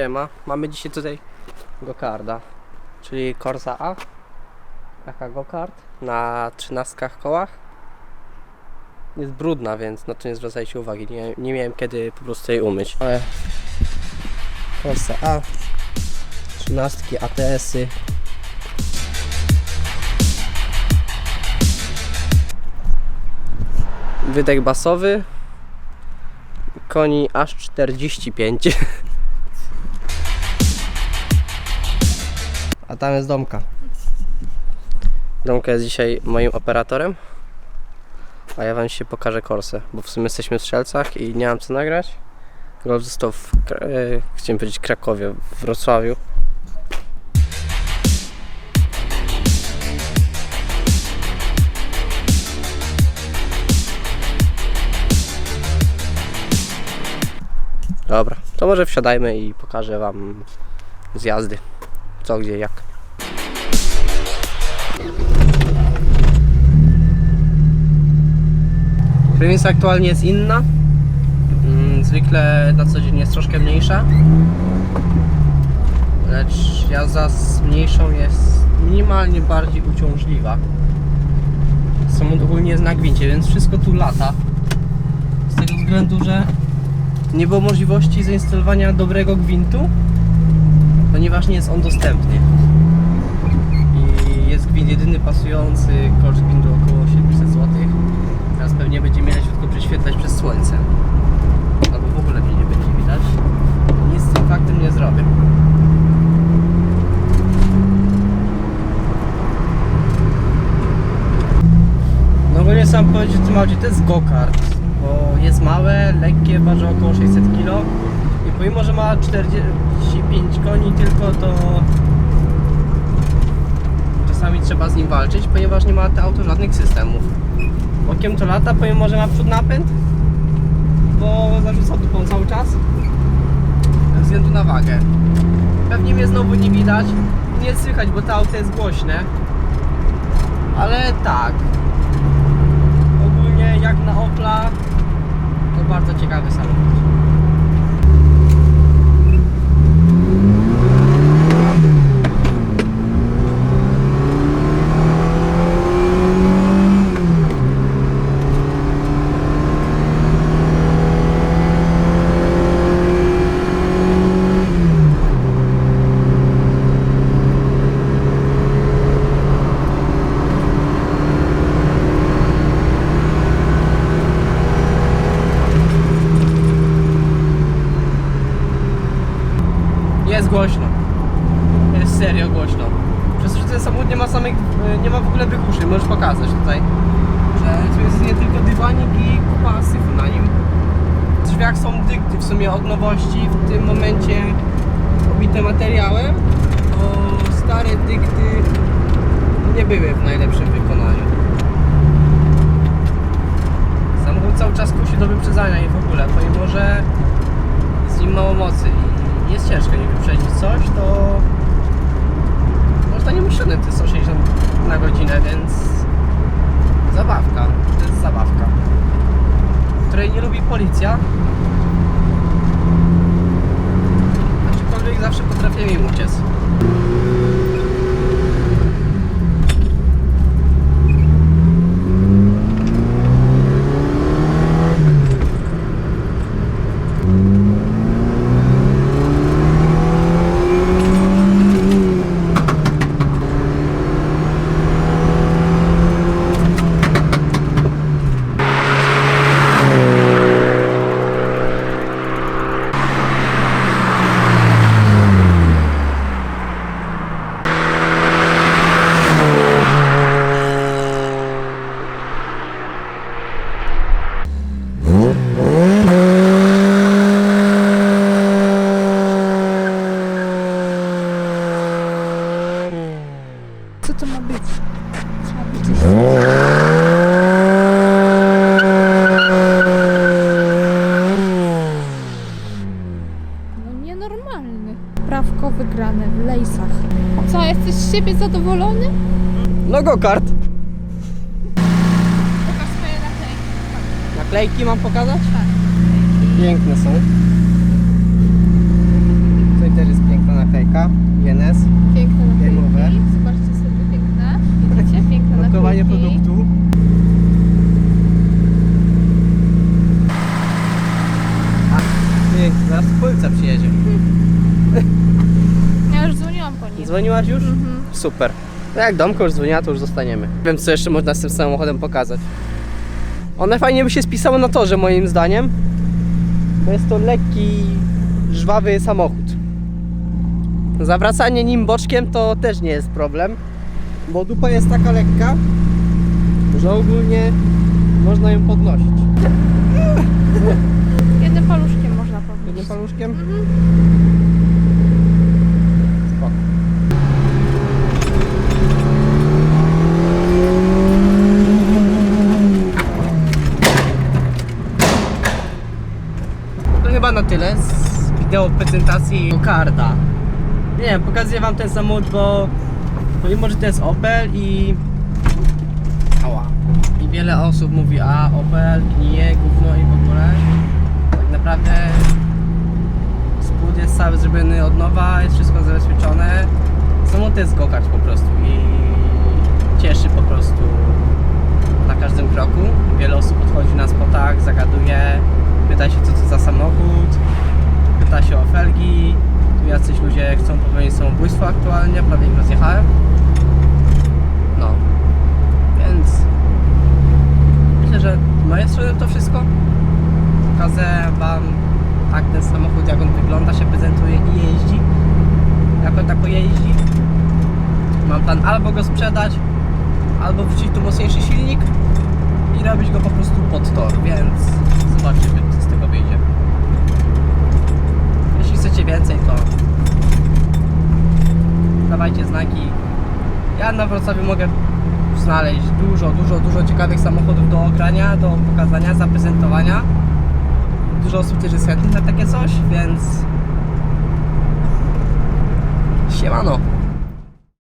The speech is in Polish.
Siema, mamy dzisiaj tutaj gokarda, czyli Corsa A. Taka gokard na 13 kołach. Jest brudna, więc na to nie zwracajcie uwagi. Nie, nie miałem kiedy po prostu jej umyć. Ale Corsa A, 13 ATS-y. Wydech basowy, koni aż 45. A tam jest Domka. Domka jest dzisiaj moim operatorem. A ja wam dzisiaj pokażę Korsę, bo w sumie jesteśmy w Strzelcach i nie mam co nagrać. Golf został w, e, chciałem powiedzieć Krakowie, w Wrocławiu. Dobra, to może wsiadajmy i pokażę wam z jazdy. Co, gdzie, jak. Krymis aktualnie jest inna. Mm, Zwykle na co dzień jest troszkę mniejsza. Lecz jazda z mniejszą jest minimalnie bardziej uciążliwa. Samochód ogólnie jest na gwincie, więc wszystko tu lata. Z tego względu, że nie było możliwości zainstalowania dobrego gwintu, ponieważ nie jest on dostępny. I jest gwint jedyny pasujący, koszt gwintu około 700 zł. Teraz pewnie będzie mnie leciutko prześwietlać przez słońce. Albo w ogóle mnie nie będzie widać. Nic z tym faktem nie zrobię. No ogólnie sam powiedzieć o tym aucie, to jest go-kart, bo jest małe, lekkie, waży około 600 kg i pomimo, że ma 45 koni tylko, to czasami trzeba z nim walczyć, ponieważ nie ma to auto żadnych systemów. Okiem to lata, pomimo, że ma przód napęd, bo zarzuca dupą cały czas, ze względu na wagę. Pewnie mnie znowu nie widać, nie słychać, bo to auto jest głośne, ale tak, ogólnie jak na Opla to bardzo ciekawy samochód. Jest głośno. Jest serio głośno. Przez to, że ten samochód nie ma samych, nie ma w ogóle wygłuszeń, możesz pokazać tutaj. Że tu jest nie tylko dywanik i kupa syfu na nim. W drzwiach są dykty w sumie od nowości, w tym momencie obite materiałem, bo stare dykty nie były w najlepszym wykonaniu. Samochód cały czas kusi do wyprzedzania i w ogóle, pomimo że z nim mało mocy jest ciężko nie wyprzedzić coś, to można nie myśleć te 160 na godzinę, więc zabawka, to jest zabawka, której nie lubi policja. Aczkolwiek zawsze potrafię im uciec. Co to ma być? Co ma być? No nienormalny. Prawko wygrane w lejsach. Co, jesteś z siebie zadowolony? No go kart. Pokaż swoje naklejki. Naklejki mam pokazać? Tak. Piękne są. Tutaj Marka, INS. Piękne Game over. naklejki. Zobaczcie sobie piękne. Widzicie? Piękne Blokowanie naklejki. produktu. A, ty, zaraz policja przyjedzie. Ja już dzwoniłam po nim. Dzwoniłaś już? Mhm. Super. No jak Domko już dzwoniła, to już zostaniemy. Wiem, co jeszcze można z tym samochodem pokazać. One fajnie by się spisały na torze, moim zdaniem. Bo jest to lekki, żwawy samochód. Zawracanie nim boczkiem to też nie jest problem. Bo dupa jest taka lekka, że ogólnie można ją podnosić. Jednym paluszkiem można powiedzieć. Jednym paluszkiem? Mhm. Spoko. To chyba na tyle z wideo prezentacji Karda. Nie wiem, pokazuję wam ten samochód, bo pomimo, że to jest Opel i... Ała. I wiele osób mówi, a Opel gnije, gówno i w ogóle. Tak naprawdę Spód jest cały zrobiony od nowa, jest wszystko zabezpieczone. Samochód jest go-kart po prostu i cieszy po prostu na każdym kroku. Wiele osób podchodzi na spotach, zagaduje, pyta się co to za samochód, pyta się o felgi. Tu jacyś ludzie chcą popełnić samobójstwo aktualnie, prawie ich rozjechałem. No, więc myślę, że z mojej strony to wszystko. Pokażę Wam tak ten samochód, jak on wygląda, się prezentuje i jeździ. Jak on tak jeździ. Mam plan albo go sprzedać, albo wrzucić tu mocniejszy silnik i robić go po prostu pod tor, więc zobaczymy, co z tego wyjdzie. Jeśli chcecie więcej, to dawajcie znaki. Ja na Wrocławiu mogę znaleźć dużo, dużo, dużo ciekawych samochodów do ogrania, do pokazania, zaprezentowania dużo osób też jest chętnych na takie coś, więc siemano.